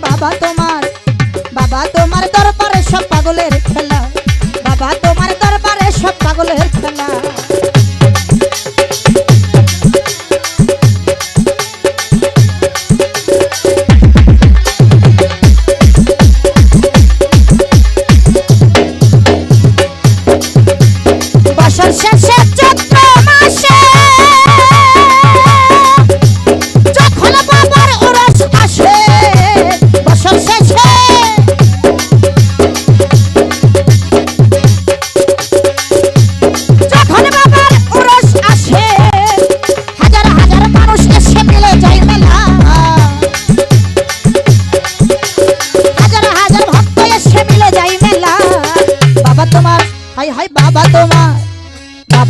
বাবা তোমার।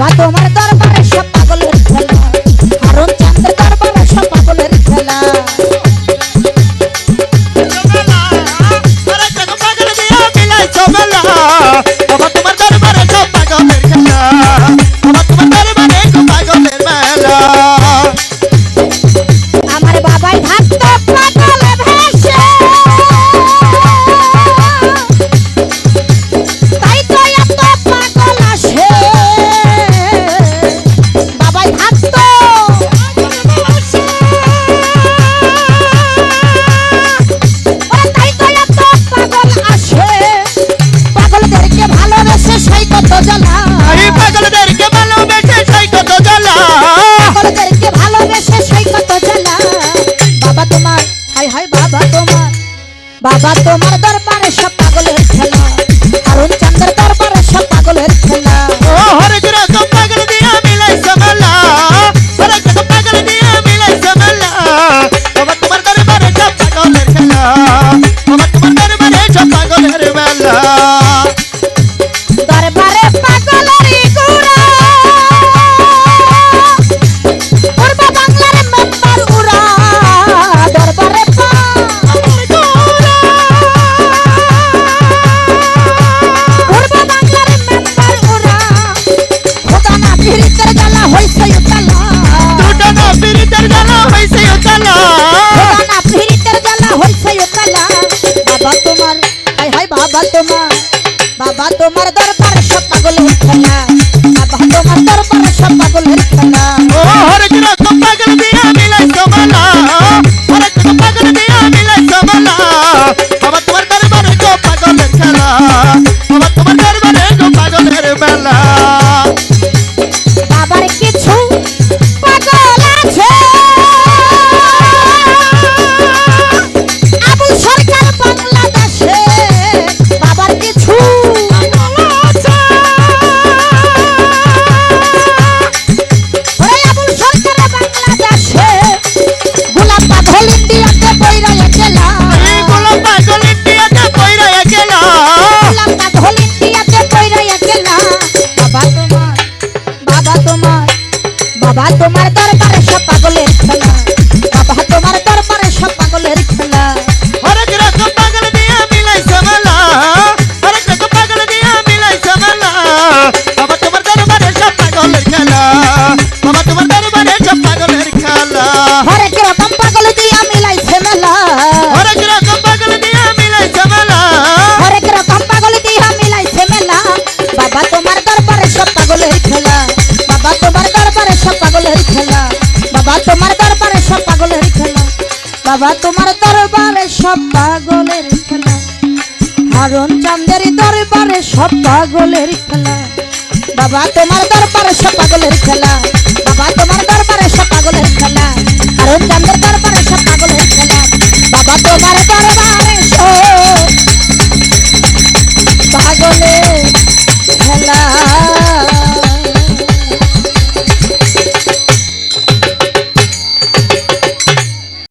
I don't Zapato Martor para el Zapato hi hi বাবা তোমার বাবা তোমার দরবারে সব পাগল tomara বাবা, তোমার দরবারে সব পাগলের খেলা। হারন চান্দের দরবারে সব পাগলের খেলা। বাবা, তোমার দরবারে সব পাগলের খেলা। বাবা, তোমার